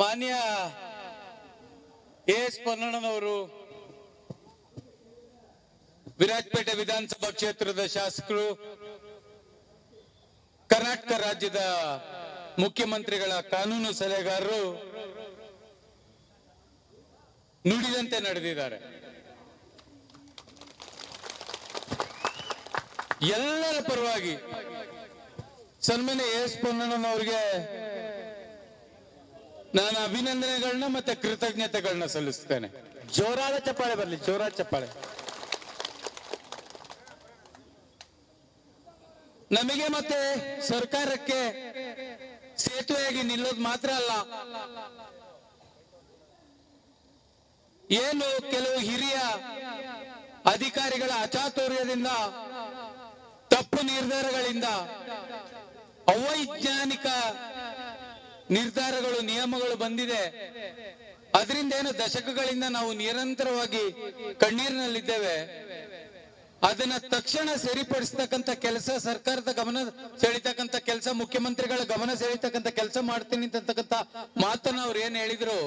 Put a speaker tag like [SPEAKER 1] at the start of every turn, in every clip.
[SPEAKER 1] ಮಾನ್ಯ ಎಸ್ ಪನ್ನಣ್ಣನವರು, ವಿರಾಜಪೇಟೆ ವಿಧಾನಸಭಾ ಕ್ಷೇತ್ರದ ಶಾಸಕರು, ಕರ್ನಾಟಕ ರಾಜ್ಯದ ಮುಖ್ಯಮಂತ್ರಿಗಳ ಕಾನೂನು ಸಲಹೆಗಾರರು ನುಡಿದಂತೆ ನಡೆದಿದ್ದಾರೆ. ಎಲ್ಲರ ಪರವಾಗಿ ಸನ್ಮಾನ್ಯ ಎಸ್ ಪೊನ್ನಣ್ಣನವರಿಗೆ ನಾನು ಅಭಿನಂದನೆಗಳನ್ನ ಮತ್ತೆ ಕೃತಜ್ಞತೆಗಳನ್ನ ಸಲ್ಲಿಸ್ತೇನೆ.
[SPEAKER 2] ಜೋರಾದ ಚಪ್ಪಾಳೆ ಬರ್ಲಿ, ಜೋರಾದ ಚಪ್ಪಾಳೆ.
[SPEAKER 1] ನಮಗೆ ಮತ್ತೆ ಸರ್ಕಾರಕ್ಕೆ ಸೇತುವೆಯಾಗಿ ನಿಲ್ಲೋದು ಮಾತ್ರ ಅಲ್ಲ. ಏನು ಕೆಲವು ಹಿರಿಯ ಅಧಿಕಾರಿಗಳ ಅಚಾತುರ್ಯದಿಂದ, ತಪ್ಪು ನಿರ್ಧಾರಗಳಿಂದ, ಅವೈಜ್ಞಾನಿಕ ನಿರ್ಧಾರಗಳು, ನಿಯಮಗಳು ಬಂದಿದೆ. ಅದರಿಂದ ಏನು ದಶಕಗಳಿಂದ ನಾವು ನಿರಂತರವಾಗಿ ಕಣ್ಣೀರಿನಲ್ಲಿದ್ದೇವೆ. ಅದನ್ನ ತಕ್ಷಣ ಸರಿಪಡಿಸ್ತಕ್ಕಂಥ ಕೆಲಸ ಸರ್ಕಾರದ ಗಮನ ಸೆಳಿತಕ್ಕಂಥ ಕೆಲಸ, ಮುಖ್ಯಮಂತ್ರಿಗಳ ಗಮನ ಸೆಳಿತಕ್ಕಂಥ ಕೆಲಸ ಮಾಡ್ತೀನಿ ಅಂತಕ್ಕಂಥ ಮಾತನ್ನು ಅವ್ರು ಏನ್ ಹೇಳಿದ್ರು?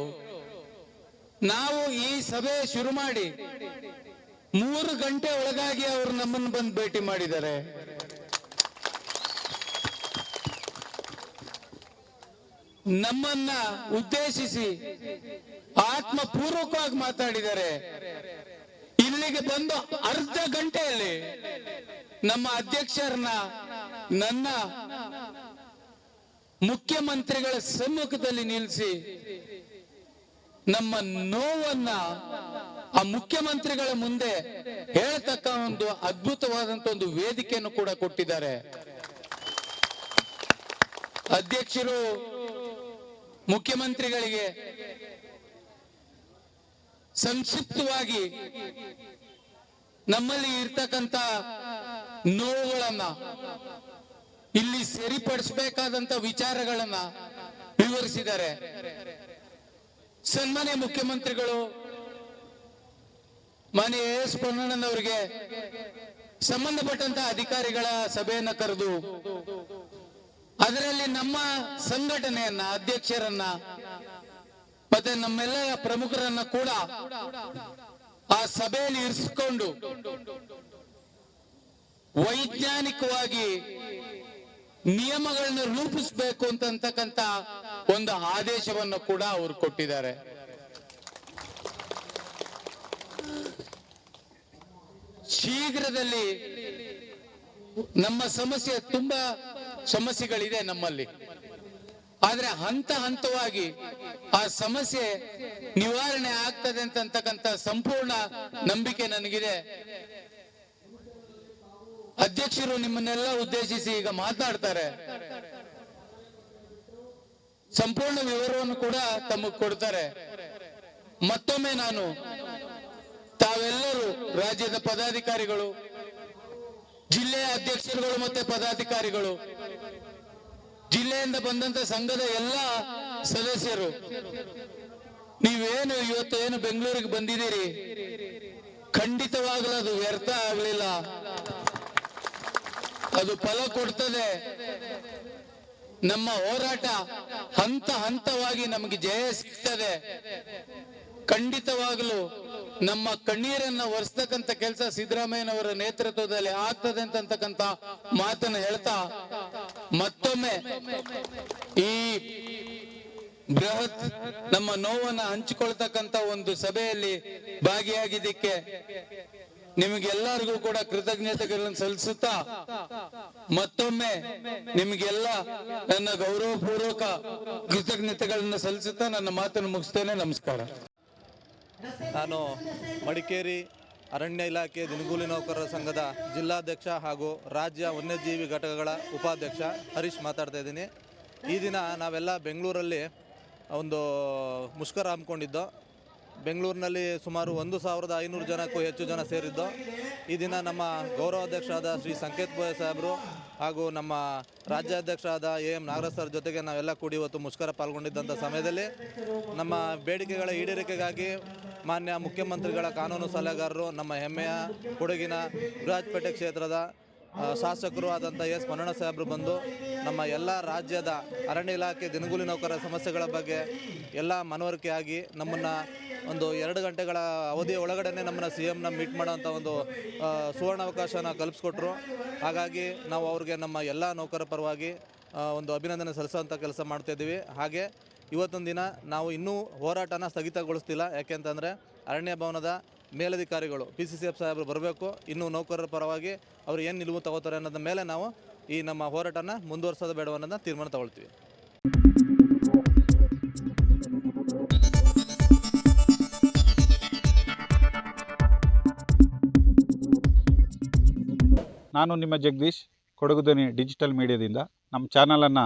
[SPEAKER 1] ನಾವು ಈ ಸಭೆ ಶುರು ಮಾಡಿ ಮೂರು ಗಂಟೆ ಒಳಗಾಗಿ ಅವರು ನಮ್ಮನ್ನು ಬಂದು ಭೇಟಿ ಮಾಡಿದ್ದಾರೆ. ನಮ್ಮನ್ನ ಉದ್ದೇಶಿಸಿ ಆತ್ಮಪೂರ್ವಕವಾಗಿ ಮಾತಾಡಿದ್ದಾರೆ ಇಲ್ಲಿಗೆ ಬಂದು ಅರ್ಧ ಗಂಟೆಯಲ್ಲಿ ನಮ್ಮ ಅಧ್ಯಕ್ಷರನ್ನ, ನನ್ನ ಮುಖ್ಯಮಂತ್ರಿಗಳ ಸಮ್ಮುಖದಲ್ಲಿ ನಿಲ್ಲಿಸಿ ನಮ್ಮ ನೋವನ್ನ ಆ ಮುಖ್ಯಮಂತ್ರಿಗಳ ಮುಂದೆ ಹೇಳ್ತಕ್ಕ ಒಂದು ಅದ್ಭುತವಾದಂತ ಒಂದು ವೇದಿಕೆಯನ್ನು ಕೂಡ ಕೊಟ್ಟಿದ್ದಾರೆ. ಅಧ್ಯಕ್ಷರು ಮುಖ್ಯಮಂತ್ರಿಗಳಿಗೆ ಸಂಕ್ಷಿಪ್ತವಾಗಿ ನಮ್ಮಲ್ಲಿ ಇರ್ತಕ್ಕಂತ ನೋವುಗಳನ್ನ ಇಲ್ಲಿ ಸರಿಪಡಿಸಬೇಕಾದಂತ ವಿಚಾರಗಳನ್ನ ವಿವರಿಸಿದ್ದಾರೆ. ಸನ್ಮಾನ್ಯ ಮುಖ್ಯಮಂತ್ರಿಗಳು, ಮಾನ್ಯ ಎಸ್ ಪೊನ್ನಣ್ಣನವರಿಗೆ ಸಂಬಂಧಪಟ್ಟಂತ ಅಧಿಕಾರಿಗಳ ಸಭೆಯನ್ನ ಕರೆದು ಅದರಲ್ಲಿ ನಮ್ಮ ಸಂಘಟನೆಯನ್ನ, ಅಧ್ಯಕ್ಷರನ್ನ, ಮತ್ತೆ ನಮ್ಮೆಲ್ಲರ ಪ್ರಮುಖರನ್ನ ಕೂಡ ಆ ಸಭೆಯಲ್ಲಿ ಇರಿಸಿಕೊಂಡು ವೈಜ್ಞಾನಿಕವಾಗಿ ನಿಯಮಗಳನ್ನ ರೂಪಿಸಬೇಕು ಅಂತಕ್ಕಂತ ಒಂದು ಆದೇಶವನ್ನು ಕೂಡ ಅವರು ಕೊಟ್ಟಿದ್ದಾರೆ. ಶೀಘ್ರದಲ್ಲಿ ನಮ್ಮ ಸಮಸ್ಯೆ ತುಂಬಾ ಸಮಸ್ಯೆಗಳಿದೆ ನಮ್ಮಲ್ಲಿ. ಆದ್ರೆ ಹಂತ ಹಂತವಾಗಿ ಆ ಸಮಸ್ಯೆ ನಿವಾರಣೆ ಆಗ್ತದೆ ಅಂತಕ್ಕಂತ ಸಂಪೂರ್ಣ ನಂಬಿಕೆ ನನಗಿದೆ. ಅಧ್ಯಕ್ಷರು ನಿಮ್ಮನ್ನೆಲ್ಲ ಉದ್ದೇಶಿಸಿ ಈಗ ಮಾತನಾಡ್ತಾರೆ ಸಂಪೂರ್ಣ ವಿವರವನ್ನು ಕೂಡ ತಮಗ್ ಕೊಡ್ತಾರೆ. ಮತ್ತೊಮ್ಮೆ ನಾನು ತಾವೆಲ್ಲರೂ ರಾಜ್ಯದ ಪದಾಧಿಕಾರಿಗಳು ಜಿಲ್ಲೆಯ ಅಧ್ಯಕ್ಷರುಗಳು ಮತ್ತೆ ಪದಾಧಿಕಾರಿಗಳು. ಜಿಲ್ಲೆಯಿಂದ ಬಂದಂತ ಸಂಘದ ಎಲ್ಲ ಸದಸ್ಯರು. ನೀವೇನು ಇವತ್ತು ಏನು ಬೆಂಗಳೂರಿಗೆ ಬಂದಿದ್ದೀರಿ? ಖಂಡಿತವಾಗಲೂ ಅದು ವ್ಯರ್ಥ ಆಗಲಿಲ್ಲ. ಅದು ಫಲ ಕೊಡ್ತದೆ. ನಮ್ಮ ಹೋರಾಟ ಹಂತ ಹಂತವಾಗಿ ನಮಗೆ ಜಯ ಸಿಗ್ತದೆ. ಖಂಡಿತವಾಗಲೂ ನಮ್ಮ ಕಣ್ಣೀರನ್ನ ಒರೆಸ್ತಕ್ಕಂತ ಕೆಲಸ ಸಿದ್ದರಾಮಯ್ಯನವರ ನೇತೃತ್ವದಲ್ಲಿ ಆಗ್ತದೆ ಅಂತಕ್ಕಂತ ಮಾತನ್ನ ಹೇಳ್ತಾ, ಮತ್ತೊಮ್ಮೆ ಈ ಬೃಹತ್ ನಮ್ಮ ನೋವನ್ನ ಹಂಚಿಕೊಳ್ತಕ್ಕಂತ ಒಂದು ಸಭೆಯಲ್ಲಿ ಭಾಗಿಯಾಗಿದ್ದಕ್ಕೆ ನಿಮಗೆಲ್ಲರಿಗೂ ಕೂಡ ಕೃತಜ್ಞತೆಗಳನ್ನು ಸಲ್ಲಿಸುತ್ತಾ, ಮತ್ತೊಮ್ಮೆ ನಿಮಗೆಲ್ಲ ನನ್ನ ಗೌರವಪೂರ್ವಕ ಕೃತಜ್ಞತೆಗಳನ್ನು ಸಲ್ಲಿಸುತ್ತಾ ನನ್ನ ಮಾತನ್ನು ಮುಗಿಸ್ತೇನೆ. ನಮಸ್ಕಾರ.
[SPEAKER 3] ನಾನು ಮಡಿಕೇರಿ ಅರಣ್ಯ ಇಲಾಖೆ ದಿನಗೂಲಿ ನೌಕರರ ಸಂಘದ ಜಿಲ್ಲಾಧ್ಯಕ್ಷ ಹಾಗೂ ರಾಜ್ಯ ವನ್ಯಜೀವಿ ಘಟಕಗಳ ಉಪಾಧ್ಯಕ್ಷ ಹರೀಶ್ ಮಾತಾಡ್ತಾ ಇದ್ದೀನಿ. ಈ ದಿನ ನಾವೆಲ್ಲ ಬೆಂಗಳೂರಲ್ಲಿ ಒಂದು ಮುಷ್ಕರ ಹಮ್ಮಿಕೊಂಡಿದ್ದೋ. ಬೆಂಗಳೂರಿನಲ್ಲಿ ಸುಮಾರು ಒಂದು ಸಾವಿರದ ಐನೂರು ಜನಕ್ಕೂ ಹೆಚ್ಚು ಜನ ಸೇರಿದ್ದು. ಈ ದಿನ ನಮ್ಮ ಗೌರವಾಧ್ಯಕ್ಷರಾದ ಶ್ರೀ ಸಂಕೇತ್ ಬೋಯ ಸಾಹೇಬರು ಹಾಗೂ ನಮ್ಮ ರಾಜ್ಯಾಧ್ಯಕ್ಷರಾದ ಎ ಎಂ ನಾಗರಾಜ್ ಸರ್ ಜೊತೆಗೆ ನಾವೆಲ್ಲ ಕೂಡಿ ಇವತ್ತು ಮುಷ್ಕರ ಪಾಲ್ಗೊಂಡಿದ್ದಂಥ ಸಮಯದಲ್ಲಿ ನಮ್ಮ ಬೇಡಿಕೆಗಳ ಈಡೇರಿಕೆಗಾಗಿ ಮಾನ್ಯ ಮುಖ್ಯಮಂತ್ರಿಗಳ ಕಾನೂನು ಸಲಹೆಗಾರರು, ನಮ್ಮ ಹೆಮ್ಮೆಯ ಕೊಡಗಿನ ಬೃಹತ್ಪೇಟೆ ಕ್ಷೇತ್ರದ ಶಾಸಕರು ಆದಂಥ ಎಸ್. ಮನ್ನಣ್ಣ ಸಾಹೇಬರು ಬಂದು ನಮ್ಮ ಎಲ್ಲ ರಾಜ್ಯದ ಅರಣ್ಯ ಇಲಾಖೆ ದಿನಗೂಲಿ ನೌಕರರ ಸಮಸ್ಯೆಗಳ ಬಗ್ಗೆ ಎಲ್ಲ ಮನವರಿಕೆಯಾಗಿ ನಮ್ಮನ್ನು ಒಂದು ಎರಡು ಗಂಟೆಗಳ ಅವಧಿಯ ಒಳಗಡೆನೆ ನಮ್ಮನ್ನು ಸಿ ಎಮ್ನ ಮೀಟ್ ಮಾಡೋಂಥ ಒಂದು ಸುವರ್ಣ ಸುವರ್ಣಾವಕಾಶನ ಕಲ್ಪಿಸ್ಕೊಟ್ರು. ಹಾಗಾಗಿ ನಾವು ಅವ್ರಿಗೆ ನಮ್ಮ ಎಲ್ಲ ನೌಕರ ಪರವಾಗಿ ಒಂದು ಅಭಿನಂದನೆ ಸಲ್ಲಿಸೋಂಥ ಕೆಲಸ ಮಾಡ್ತಾಯಿದ್ದೀವಿ ಹಾಗೆ ಇವತ್ತೊಂದು ದಿನ ನಾವು ಇನ್ನೂ ಹೋರಾಟನ ಸ್ಥಗಿತಗೊಳಿಸ್ತಿಲ್ಲ. ಯಾಕೆಂತಂದರೆ ಅರಣ್ಯ ಭವನದ ಮೇಲಧಿಕಾರಿಗಳು ಪಿ ಸಿ ಸಿ ಎಫ್ ಸಾಹೇಬರು ಬರಬೇಕು. ಇನ್ನೂ ನೌಕರರ ಪರವಾಗಿ ಅವರು ಏನು ನಿಲುವು ತಗೋತಾರೆ ಅನ್ನೋದ ಮೇಲೆ ನಾವು ಈ ನಮ್ಮ ಹೋರಾಟನ ಮುಂದುವರಿಸೋದು ಬೇಡ ಅನ್ನೋದನ್ನ ತೀರ್ಮಾನ ತಗೊಳ್ತೀವಿ.
[SPEAKER 4] ನಾನು ನಿಮ್ಮ ಜಗದೀಶ್ ಕೊಡಗುದನಿ ಡಿಜಿಟಲ್ ಮೀಡಿಯಾದಿಂದ. ನಮ್ಮ ಚಾನಲನ್ನು